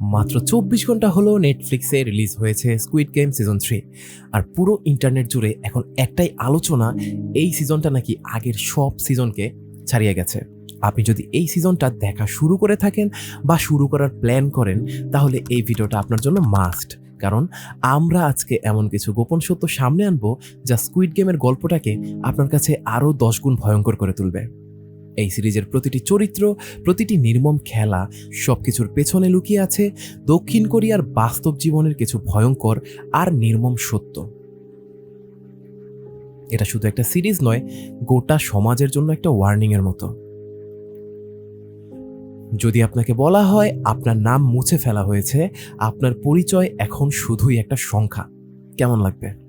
মাত্র চব্বিশ ঘণ্টা হলো নেটফ্লিক্সে রিলিজ হয়েছে স্কুইড গেম সিজন থ্রি আর পুরো ইন্টারনেট জুড়ে এখন একটাই আলোচনা, এই সিজনটা নাকি আগের সব সিজনকে ছাড়িয়ে গেছে। আপনি যদি এই সিজনটা দেখা শুরু করে থাকেন বা শুরু করার প্ল্যান করেন, তাহলে এই ভিডিওটা আপনার জন্য মাস্ট কারণ আমরা আজকে এমন কিছু গোপন সত্য সামনে আনব, যা স্কুইড গেমের গল্পটাকে আপনার কাছে আরও দশ গুণ ভয়ঙ্কর করে তুলবে। এই সিরিজের প্রতিটি চরিত্র, প্রতিটি নির্মম খেলা সব কিছুর পেছনে লুকিয়ে আছে দক্ষিণ কোরিয়ার বাস্তব জীবনের কিছু ভয়ঙ্কর আর নির্মম সত্য। এটা শুধু একটা সিরিজ নয়, গোটা সমাজের জন্য একটা ওয়ার্নিংয়ের মতো। যদি আপনাকে বলা হয় আপনার নাম মুছে ফেলা হয়েছে, আপনার পরিচয় এখন শুধুই একটা সংখ্যা। কেমন লাগবে?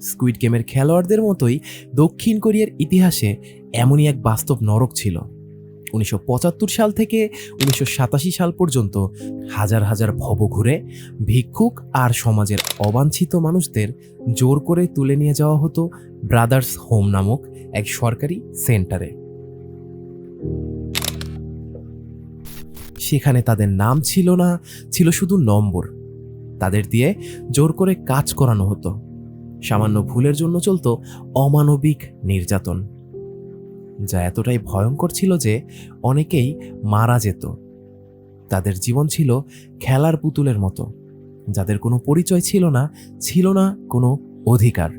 স্কুইড গেমের খেলোয়াড়দের মতোই দক্ষিণ কোরিয়ার ইতিহাসে এমনই এক বাস্তব নরক ছিল। উনিশশো পঁচাত্তর সাল থেকে উনিশশো সাতাশি সাল পর্যন্ত হাজার হাজার ভব ঘুরে ভিক্ষুক আর সমাজের অবাঞ্ছিত মানুষদের জোর করে তুলে নিয়ে যাওয়া হতো ব্রাদার্স হোম নামক এক সরকারি সেন্টারে। সেখানে তাদের নাম ছিল না, ছিল শুধু নম্বর। তাদের দিয়ে জোর করে কাজ করানো হতো। সামান্য ভুলের জন্য চলত অমানবিক নির্যাতন, যা এতটাই ভয়ঙ্কর ছিল যে অনেকেই মারা যেত। তাদের জীবন ছিল খেলার পুতুলের মতো, যাদের কোনো পরিচয় ছিল না ছিল না কোনো অধিকার।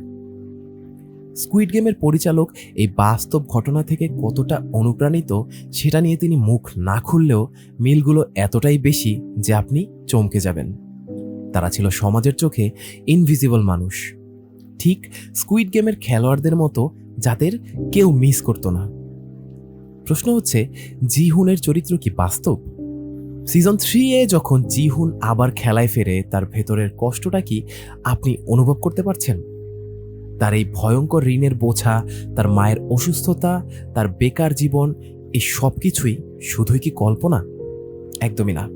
স্কুইড গেমের পরিচালক এই বাস্তব ঘটনা থেকে কতটা অনুপ্রাণিত সেটা নিয়ে তিনি মুখ না খুললেও মিলগুলো এতটাই বেশি যে আপনি চমকে যাবেন। তারা ছিল সমাজের চোখে ইনভিজিবল মানুষ। ঠিক স্কুইড গেমের খেলোয়াড়দের মতো যাদের কেউ মিস করতো না। প্রশ্ন হচ্ছে জিহুনের চরিত্র কি বাস্তব? সিজন থ্রি এ যখন জিহুন আবার খেলায় ফেরে, তার ভেতরের কষ্টটা কি আপনি অনুভব করতে পারছেন? তার এই ভয়ঙ্কর ঋণের বোঝা, তার মায়ের অসুস্থতা, তার বেকার জীবন, এই সব কিছুই শুধুই কি কল্পনা? একদমই না।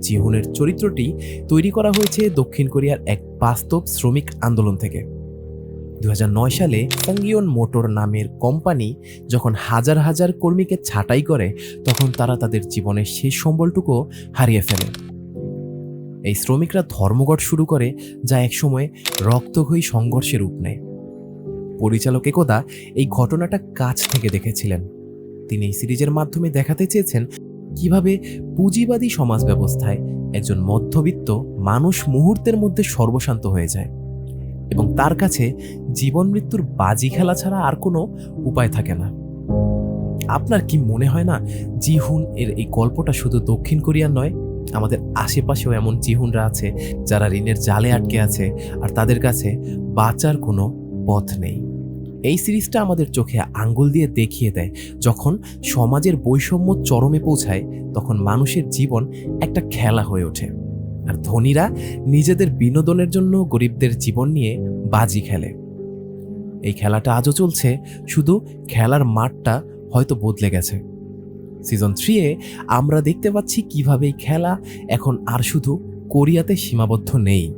জিহুনের চরিত্রটি তৈরি করা হয়েছে দক্ষিণ কোরিয়ার এক বাস্তব শ্রমিক আন্দোলন থেকে। দু হাজার নয় সালে সাঙ্গিয়ন মোটর নামের কোম্পানি যখন হাজার হাজার কর্মীকে ছাঁটাই করে, তখন তারা তাদের জীবনের শেষ সম্বলটুকু হারিয়ে ফেলে। এই শ্রমিকরা ধর্মঘট শুরু করে, যা একসময় রক্তক্ষয়ী সংঘর্ষের রূপ নেয়। পরিচালক একদা এই ঘটনাটা কাছ থেকে দেখেছিলেন। তিনি এই সিরিজের মাধ্যমে দেখাতে চেয়েছেন কীভাবে পুঁজিবাদী সমাজ ব্যবস্থায় একজন মধ্যবিত্ত মানুষ মুহূর্তের মধ্যে সর্বশান্ত হয়ে যায়। এবং তার কাছে জীবন মৃত্যুর বাজি খেলা ছাড়া আর কোনো উপায় থাকে না। আপনার কি মনে হয় না জিহুন এর এই গল্পটা শুধু দক্ষিণ কোরিয়ার নয়, আমাদের আশেপাশেও এমন জিহুনরা আছে যারা ঋণের জালে আটকে আছে আর তাদের কাছে বাঁচার কোনো পথ নেই। এই সিরিজটা আমাদের চোখে আঙ্গুল দিয়ে দেখিয়ে দেয়, যখন সমাজের বৈষম্য চরমে পৌঁছায়, তখন মানুষের জীবন একটা খেলা হয়ে ওঠে। আর ধনীরা নিজেদের বিনোদনের জন্য গরিবদের জীবন নিয়ে বাজি খেলে। এই খেলাটা আজও চলছে, শুধু খেলার মাঠটা হয়তো বদলে গেছে। সিজন থ্রিয়ে আমরা দেখতে পাচ্ছি কীভাবে এই খেলা এখন আর শুধু কোরিয়াতে সীমাবদ্ধ নেই।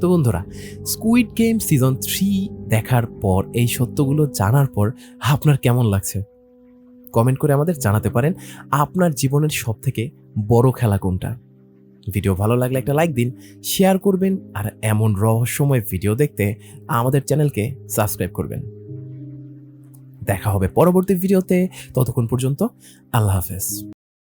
তো বন্ধুরা স্কুইড গেম সিজন থ্রি দেখার পর, এই সত্যগুলো জানার পর আপনার কেমন লাগছে? কমেন্ট করে আমাদের জানাতে পারেন, আপনার জীবনের সব থেকে বড় খেলা কোনটা? ভিডিও ভালো লাগলে একটা লাইক দিন শেয়ার করবেন, আর এমন রহস্যময় ভিডিও দেখতে আমাদের চ্যানেলকে সাবস্ক্রাইব করবেন। দেখা হবে পরবর্তী ভিডিওতে ততক্ষণ পর্যন্ত আল্লাহ হাফেজ।